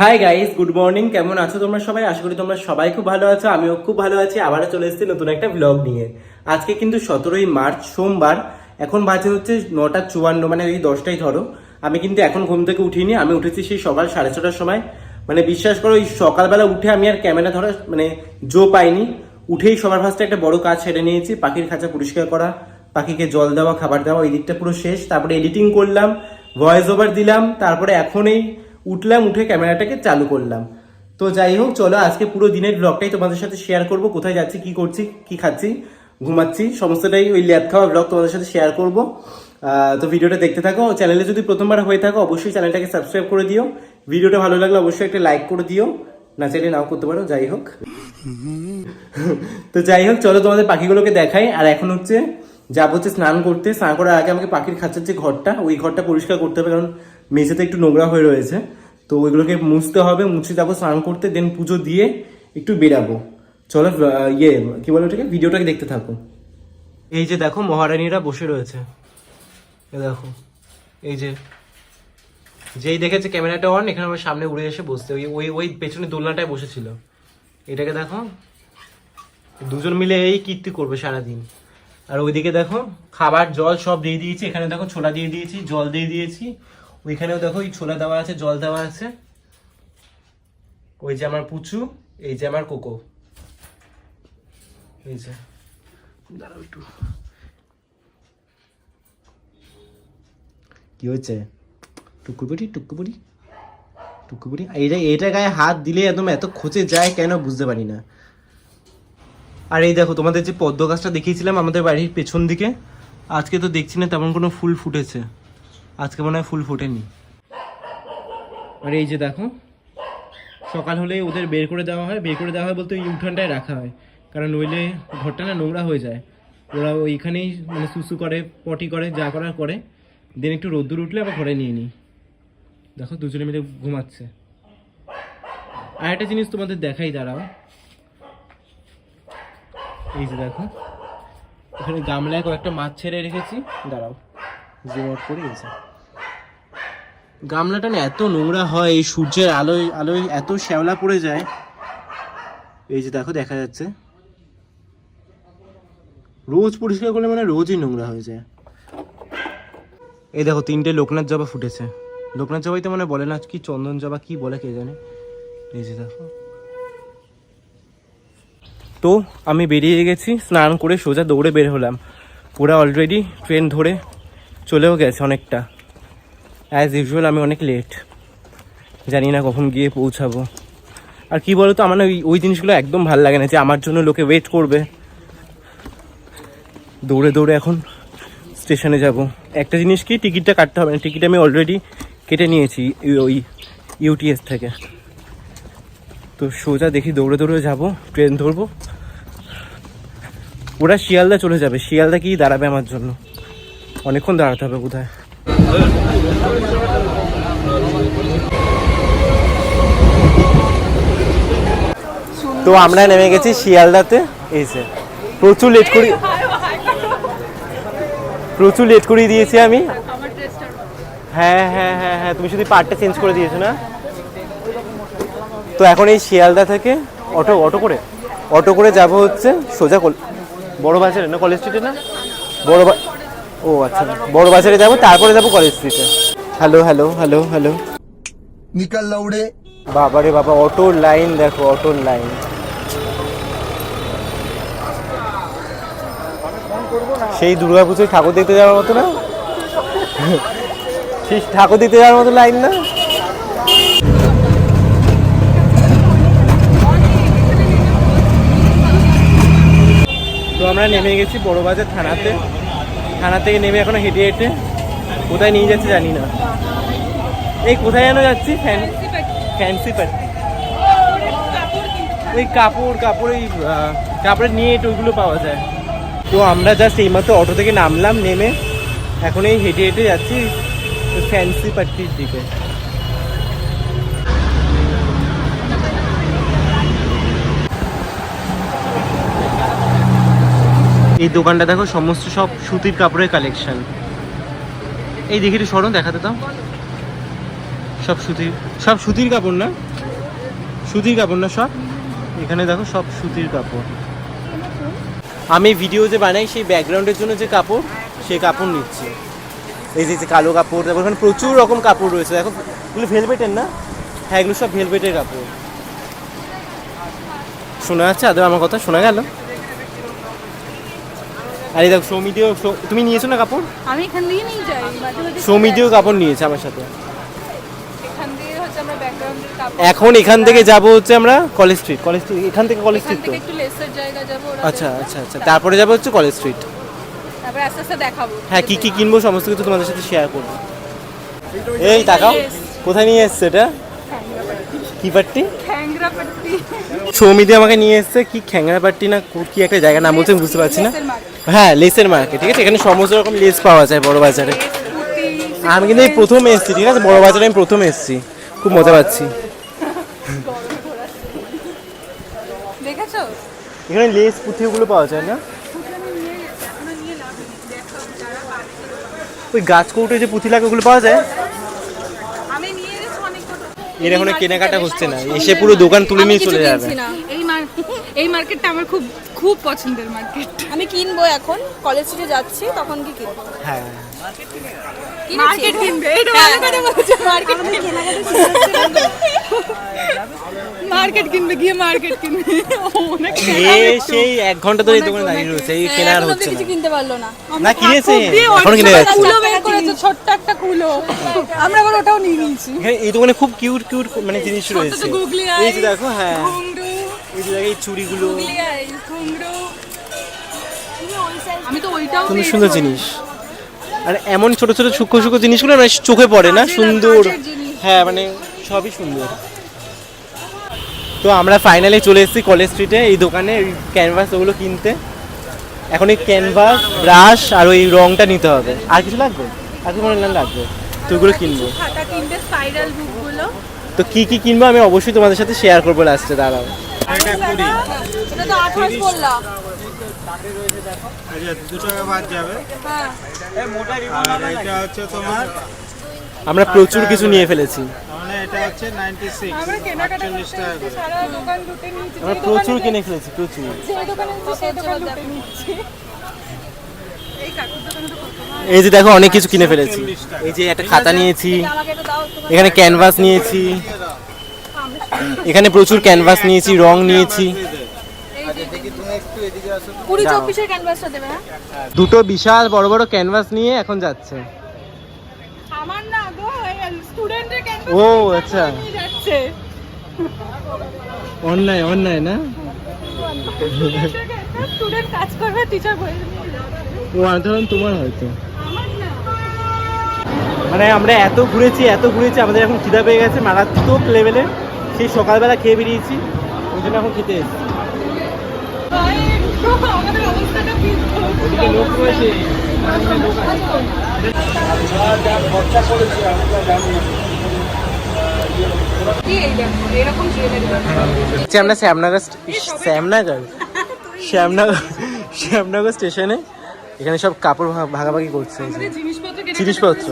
Hi guys good morning কেমন আছো তোমরা সবাই? আশা করি তোমরা সবাই খুব ভালো আছো, আমিও খুব ভালো আছি। আবারও চলে এসেছি নতুন একটা ব্লগ নিয়ে। আজকে কিন্তু সতেরোই মার্চ, সোমবার। এখন বাজে হচ্ছে নটা চুয়ান্ন মানে ওই দশটাই ধরো। আমি কিন্তু এখন ঘুম থেকে উঠিনি, আমি উঠেছি সেই সকাল সাড়ে ছটার সময়। মানে বিশ্বাস করো ওই সকালবেলা উঠে আমি আর ক্যামেরা ধরা মানে জো পাইনি। উঠেই সবার ফার্স্টে একটা বড় কাজ সেরে নিয়েছি, পাখির খাঁচা পরিষ্কার করা, পাখিকে জল দেওয়া, খাবার দেওয়া এই দিকটা পুরো শেষ। তারপরে এডিটিং করলাম ভয়েস ওভার দিলাম, তারপরে এখনই উঠলাম, উঠে ক্যামেরাটাকে চালু করলাম। তো যাই হোক, চলো আজকে পুরো দিনের ব্লগটাই তোমাদের সাথে শেয়ার করব। কোথায় যাচ্ছি, কি করছি, কি খাচ্ছি, ঘুমাচ্ছি, সমস্তটাই ওই ল্যাব খাওয়া ব্লগ তোমাদের সাথে শেয়ার করব। তো ভিডিওটা দেখতে থাকো। চ্যানেলে যদি প্রথমবার হয়ে থাকো, অবশ্যই চ্যানেলটাকে সাবস্ক্রাইব করে দিও। ভিডিওটা ভালো লাগলে অবশ্যই একটা লাইক করে দিও। না চাইলে নাও করতে পারো, যাই হোক। তো যাই হোক, চলো তোমাদের পাখিগুলোকে দেখাই। আর এখন হচ্ছে, যাব হচ্ছে স্নান করতে। স্নান করার আগে আমাকে পাখির খাঁচার যে ঘরটা, ওই ঘরটা পরিষ্কার করতে হবে, কারণ মেঝেতে একটু নোংরা হয়ে রয়েছে। তো ওইগুলোকে মুছতে হবে, মুছে যাব স্নান করতে দেন পুজো দিয়ে একটু বেরাবো। চলো ইয়ে কি বলো ওটাকে? ভিডিওটাকে দেখতে থাকো। এই যে দেখো, মহারানীরা বসে রয়েছে। দেখো, এই যে, যেই দেখেছে ক্যামেরাটা অন এখানে আমার সামনে উড়ে এসে বসতে ওই ওই ওই পেছনে দোলনাটায় বসেছিল। এটাকে দেখো, দুজন মিলে এই কীর্তি করবে সারাদিন। আর ওইদিকে দেখো, খাবার, জল সব দিয়ে দিয়েছি। এখানে দেখো, ছোলা দিয়ে দিয়েছি, জল দিয়ে দিয়েছি। ওইখানেও দেখো এই ছোলা দেওয়া আছে জল দেওয়া আছে। ওই যে আমার পুচু এই যে আমার কোকো। এই যে। দাঁড়াও একটু। কি হচ্ছে টুকুবুড়ি টুকুবুড়ি টুকুবুড়ি এইটা এইটা গায়ে হাত দিলে একদম এত খোঁচে যায় কেন বুঝতে পারি না। আর এই দেখো তোমাদের যে পদ্ম গাছটা দেখিয়েছিলাম আমাদের বাড়ির পেছন দিকে আজকে তো দেখছি না তেমন কোনো ফুল ফুটেছে। আজকে মনে হয় ফুল ফোটেনি। আর এই যে দেখো, সকাল হলে ওদের বের করে দেওয়া হয়। বের করে দেওয়া হয় বলতে ওই উঠানটায় রাখা হয়। কারণ নইলে ঘরটা না নোংরা হয়ে যায়। ওরা ওইখানেই মানে সুসু করে, পটি করে, যা করার করে। দেন একটু রোদ্দুর উঠলে আবার ঘরে নিয়ে নিই দেখো, দুজনে মিলে ঘুমাচ্ছে। আর একটা জিনিস তোমাদের দেখাই, দাঁড়াও। এই যে দেখো, এখানে গামলায় কয়েকটা মাছ ছেড়ে রেখেছি। দাঁড়াও জুম আউট করে যে। গামলাটা না এত নোংরা হয়, এই সূর্যের আলোয় আলোয় এত শ্যাওলা পড়ে যায়। এই যে দেখো, দেখা যাচ্ছে। রোজ পরিষ্কার করলে মানে রোজই নোংরা হয়ে যায়। এই দেখো, তিনটে লোকনাথ জবা ফুটেছে। লোকনাথ জবাই তো মানে বলে না, কি চন্দন জবা, কি বলে কে জানে। এই যে দেখো। তো, আমি বেরিয়ে গেছি, স্নান করে সোজা দৌড়ে বের হলাম। ওরা অলরেডি ট্রেন ধরে চলেও গেছে অনেকটা। অ্যাজ ইউজুয়াল আমি অনেক লেট জানি না কখন গিয়ে পৌঁছাবো। আর কি বলতো, আমার ওই ওই জিনিসগুলো একদম ভালো লাগে না যে আমার জন্য লোকে ওয়েট করবে। দৌড়ে দৌড়ে এখন স্টেশনে যাব। একটা জিনিস কি টিকিটটা কাটতে হবে না। টিকিট আমি অলরেডি কেটে নিয়েছি ওই- ইউটিএস থেকে। তো সোজা দেখি দৌড়ে দৌড়ে যাব ট্রেন ধরবো। ওরা শিয়ালদা চলে যাবে। শিয়ালদা কি দাঁড়াবে আমার জন্য? অনেকক্ষণ দাঁড়াতে হবে বোধ তো আমরা নেমে গেছি শিয়ালদাতে। এসে প্রচুর লেট করি প্রচুর লেট করিয়ে দিয়েছি আমি। হ্যাঁ হ্যাঁ হ্যাঁ হ্যাঁ তুমি শুধু পার্টটা চেঞ্জ করে দিয়েছ না? তো এখন এই শিয়ালদা থেকে অটো অটো করে অটো করে যাব হচ্ছে সোজা কল বড় বাজারে না কলেজ স্ট্রিটে না? বড় ও আচ্ছা বড় বাজারে যাব তারপরে যাব কলেজ স্ট্রিটে হ্যালো হ্যালো হ্যালো হ্যালো। নিকাল লাউড়ে বাবারে বাবা অটোর লাইন দেখো অটোর লাইন সেই দুর্গাপুজোয় ঠাকুর দেখতে যাওয়ার মতো না? সেই ঠাকুর দেখতে যাওয়ার মতো লাইন না? তো আমরা নেমে গেছি বড়বাজার থানাতে। থানা থেকে নেমে এখনও হেঁটে হেঁটে কোথায় নিয়ে যাচ্ছে জানি না। এই কোথায় যেন যাচ্ছি? ফ্যান ফ্যান্সি প্যাট ওই কাপড় কাপড় ওই কাপড়ের নেট ওইগুলো পাওয়া যায়। তো আমরা জাস্ট এইমাত্র অটো থেকে নামলাম, নেমে এখন এই হেঁটে হেঁটে যাচ্ছি ফ্যান্সি পার্টির দিকে। এই দোকানটা দেখো, সমস্ত সব সুতির কাপড়ের কালেকশন এই দেখি একটু সরো দেখাতে দাও। সব সুতির সব সুতির কাপড় না? সুতির কাপড় না সব? এখানে দেখো সব সুতির কাপড়। আমি ভিডিও যে বানাই সেই ব্যাকগ্রাউন্ডের জন্য যে কাপড় সেই কাপড় নিচ্ছি। এই যে কালো কাপড় তারপর ওখানে প্রচুর রকম কাপড় রয়েছে। দেখো এগুলো ভেলভেটের না? হ্যাঁ এগুলো সব ভেলভেটের কাপড়। শোনা যাচ্ছে? আদৌ আমার কথা শোনা গেল? আরে দেখো সৌমিদিও তুমি নিয়েছো না কাপড়? আমি এখান দিয়ে নিয়ে যাই সৌমিদিও কাপড় নিয়েছে আমার সাথে। এখন এখান থেকে যাব হচ্ছে আমরা কলেজ স্ট্রিট কলেজ স্ট্রিট এখান থেকে কলেজ স্ট্রিট তো? একটু লেসের জায়গা যাব ওরা আচ্ছা আচ্ছা আচ্ছা। তারপরে যাব হচ্ছে কলেজ স্ট্রিট তারপরে আস্তে আস্তে দেখাবো। হ্যাঁ কি কি কিনবো সমস্ত কিছু তোমাদের সাথে শেয়ার করব। এই তাকাও কোথায় নিয়ে এসছে এটা? কি পাট্টি? সৌমিদি আমাকে নিয়ে এসছে কি খ্যাংরা পাট্টি না কো- কি একটা জায়গা নাম বলছে বুঝতে পারছি না। হ্যাঁ লেসের মার্কেট ঠিক আছে? এখানে সমস্ত রকম লেস পাওয়া যায় বড় বাজারে। আমি কিন্তু এই প্রথম এসেছি ঠিক আছে? বড় বাজারে আমি প্রথম এসেছি। খুব মজা পাচ্ছি। দেখেছ এখানে লেস পুঁথিগুলো পাওয়া যায় না? ওই গাছ কৌটে যে পুঁথি লাগে ওগুলো পাওয়া যায়? এর এখনও কেনাকাটা হচ্ছে না। এসে পুরো দোকান তুলে নিয়ে চলে যাবে। এই এই মার্কেটটা আমার খুব খুব পছন্দের মার্কেট আমি কিনবো এখন। কলেজ স্ট্রিটে যাচ্ছি তখন কি কিনবো। হ্যাঁ। মার্কেট কিনবে এটা ভালো কথা বলেছ মার্কেট মার্কেট কিনবে গিয়ে মার্কেট কিনবে। অনেক সেই এক ঘণ্টা ধরে দোকানে দাঁড়িয়ে রয়েছে এই কেনা আর এখনও হচ্ছে কিছু না। কিনতে পারল না। না কিনেছে এখনও কিনে যাচ্ছে। কুলো বের করেছে ছোট্ট একটা কুলো। আমরা আবার ওটাও নিয়ে নিয়েছি। এই দোকানে খুব কিউট কিউট মানে জিনিস রয়েছে। এই যে দেখো হ্যাঁ। এই যে দেখো এই চুড়িগুলো। আমি তো ওইটাও সুন্দর সুন্দর জিনিস। আর এমন ছোট ছোট সূক্ষ্ম সূক্ষ্ম জিনিসগুলো মানে চোখে পড়ে না সুন্দর। হ্যাঁ মানে সবই সুন্দর। তো আমরা ফাইনালি চলে এসেছি কলেজ স্ট্রিটে এই দোকানে ক্যানভাস ওগুলো কিনতে। এখন এই ক্যানভাস ব্রাশ আর ওই রংটা নিতে হবে। আর কিছু লাগবে? আর কিছু মনে লাগবে? তো ওগুলো কিনবো। তো কি কি কিনবো আমি অবশ্যই তোমাদের সাথে শেয়ার করব লাস্টে দাঁড়াও। এটা তো আঠাশ বললাম দু টাকা বাদ যাবে হ্যাঁ আর এটা তোমার আমরা প্রচুর কিছু নিয়ে ফেলেছি। মানে এটা হচ্ছে নাইনটি সিক্স আমরা কেনাকাটা করতে টাকা সারা দোকান লুটে নিয়েছি। আমরা প্রচুর কিনে ফেলেছি প্রচুর। যে দোকানে সেই দোকান লুটে নিচ্ছি এই কাকুর দোকানে তো কত ভালো। এই যে দেখো অনেক কিছু কিনে ফেলেছি। এই যে একটা খাতা নিয়েছি। এখানে ক্যানভাস নিয়েছি। এখানে প্রচুর ক্যানভাস নিয়েছি রং নিয়েছি। হ্যাঁ? দুটো বিশাল বড় বড় ক্যানভাস নিয়ে এখন যাচ্ছে। স্টুডেন্টের ক্যাম্পাস ও আচ্ছা। যাচ্ছে। অন্যায় অন্যায় না? স্টুডেন্ট কাজ করবে টিচার বলে ও আন্দোলন তোমার হয়তো। মানে আমরা এত ঘুরেছি এত ঘুরেছি আমাদের এখন খিদা পেয়ে গেছে মারাত্মক লেভেলে সেই সকালবেলা খেয়ে বেরিয়েছি ওই জন্য এখন খেতে এসেছি। আমরা শ্যামনগর শ্যামনগর? শ্যামনগর শ্যামনগর স্টেশনে এখানে সব কাপড় ভাগ- ভাগাভাগি করছে। জিনিসপত্র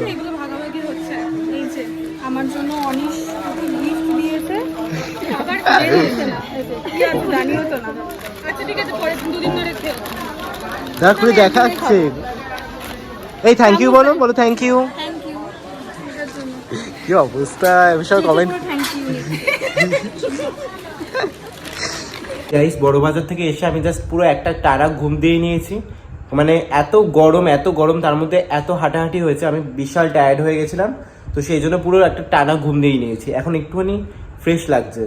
আমার জন্য গিফট দিয়েছে। আবার তো না। দাঁড়া খুলে দেখাচ্ছে। এই থ্যাংক ইউ বলো বলো থ্যাংক ইউ কি অবস্থা? এসব কমেন্ট গাইস বড় বাজার থেকে এসে আমি জাস্ট পুরো একটা টানা ঘুম দিয়ে নিয়েছি। মানে এত গরম এত গরম তার মধ্যে এত হাঁটাহাঁটি হয়েছে আমি বিশাল টায়ার্ড হয়ে গেছিলাম। তো সেই জন্য পুরো একটা টানা ঘুম দিয়ে নিয়েছি। এখন একটুখানি ফ্রেশ লাগছে।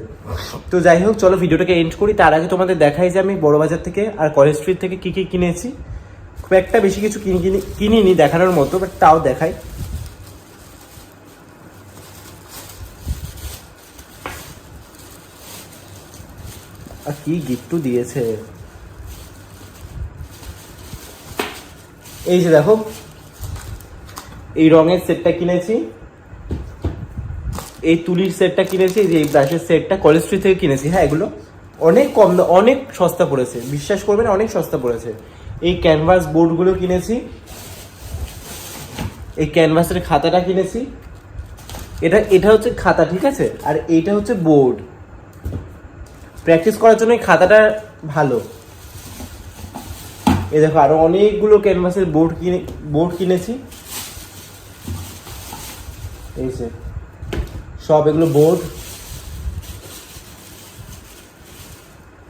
তো যাই হোক, চলো ভিডিওটাকে এন্ড করি। তার আগে তোমাদের দেখাই যে আমি বড় বাজার থেকে আর কলেজ স্ট্রিট থেকে কি কি কিনেছি। খুব একটা বেশি কিছু কিনি কিনি কিনিনি দেখানোর মতো বাট তাও দেখাই। আর কি গিফটও দিয়েছে। এই যে দেখো, এই রঙের সেটটা কিনেছি। এই তুলির সেটটা কিনেছি যে এই ব্রাশের সেটটা কলেজ স্ট্রিট থেকে কিনেছি। হ্যাঁ এগুলো অনেক কম অনেক সস্তা পড়েছে। বিশ্বাস করবেন, অনেক সস্তা পড়েছে। এই ক্যানভাস বোর্ডগুলো কিনেছি। এই ক্যানভাসের খাতাটা কিনেছি। এটা এটা হচ্ছে খাতা, ঠিক আছে? আর এইটা হচ্ছে বোর্ড প্র্যাকটিস করার জন্য এই খাতাটা ভালো। এ দেখো, আরও অনেকগুলো ক্যানভাসের বোর্ড কিনে বোর্ড কিনেছি। এই যে সব এগুলো বোর্ড।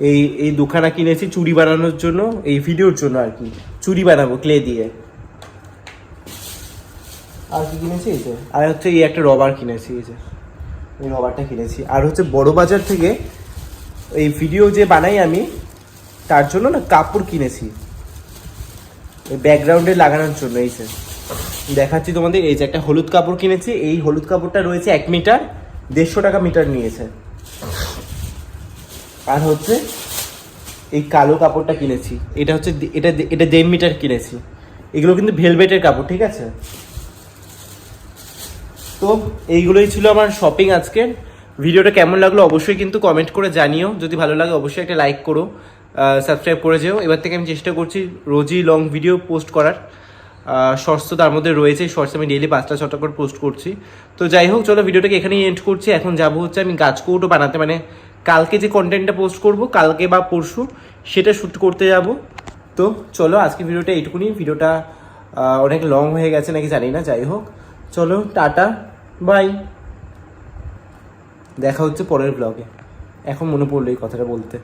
এই এই দুখানা কিনেছি চুড়ি বানানোর জন্য এই ভিডিওর জন্য আর কি। চুড়ি বানাবো ক্লে দিয়ে। আর কি কিনেছি এই যে? আর হচ্ছে এই একটা রবার কিনেছি এই যে। এই রবারটা কিনেছি। আর হচ্ছে বড় বাজার থেকে এই ভিডিও যে বানাই আমি তার জন্য না কাপড় কিনেছি। এই ব্যাকগ্রাউন্ডে লাগানোর জন্য এই যে। দেখাচ্ছি তোমাদের, এই যে একটা হলুদ কাপড় কিনেছি, এই হলুদ কাপড়টা রয়েছে এক মিটার, দেড়শো টাকা মিটার নিয়েছে। আর হচ্ছে, এই কালো কাপড়টা কিনেছি, এটা হচ্ছে এটা এটা দেড় মিটার কিনেছি। এগুলো কিন্তু ভেলভেটের কাপড়, ঠিক আছে? তো এইগুলোই ছিল আমার শপিং আজকে ভিডিওটা কেমন লাগল অবশ্যই কিন্তু কমেন্ট করে জানিও। যদি ভালো লাগে অবশ্যই একটা লাইক করো সাবস্ক্রাইব করে যেও। এবার থেকে আমি চেষ্টা করছি রোজই লং ভিডিও পোস্ট করার। শর্টস তো তার মধ্যে রয়েছে শর্টস আমি ডেইলি পাঁচটা, ছটা করে পোস্ট করছি। তো যাই হোক, চলো ভিডিওটাকে এখানেই এন্ড করছি। এখন যাব হচ্ছে আমি গাছকৌটো বানাতে মানে কালকে যে কন্টেন্টটা পোস্ট করব, কালকে বা পরশু, সেটা শ্যুট করতে যাব। তো চলো, আজকে ভিডিওটা এইটুকুনি। ভিডিওটা অনেক লং হয়ে গেছে নাকি জানি না, যাই হোক। চলো, টাটা বাই দেখা হচ্ছে পরের ব্লগে এখন মনে পড়ল এই কথাটা বলতে।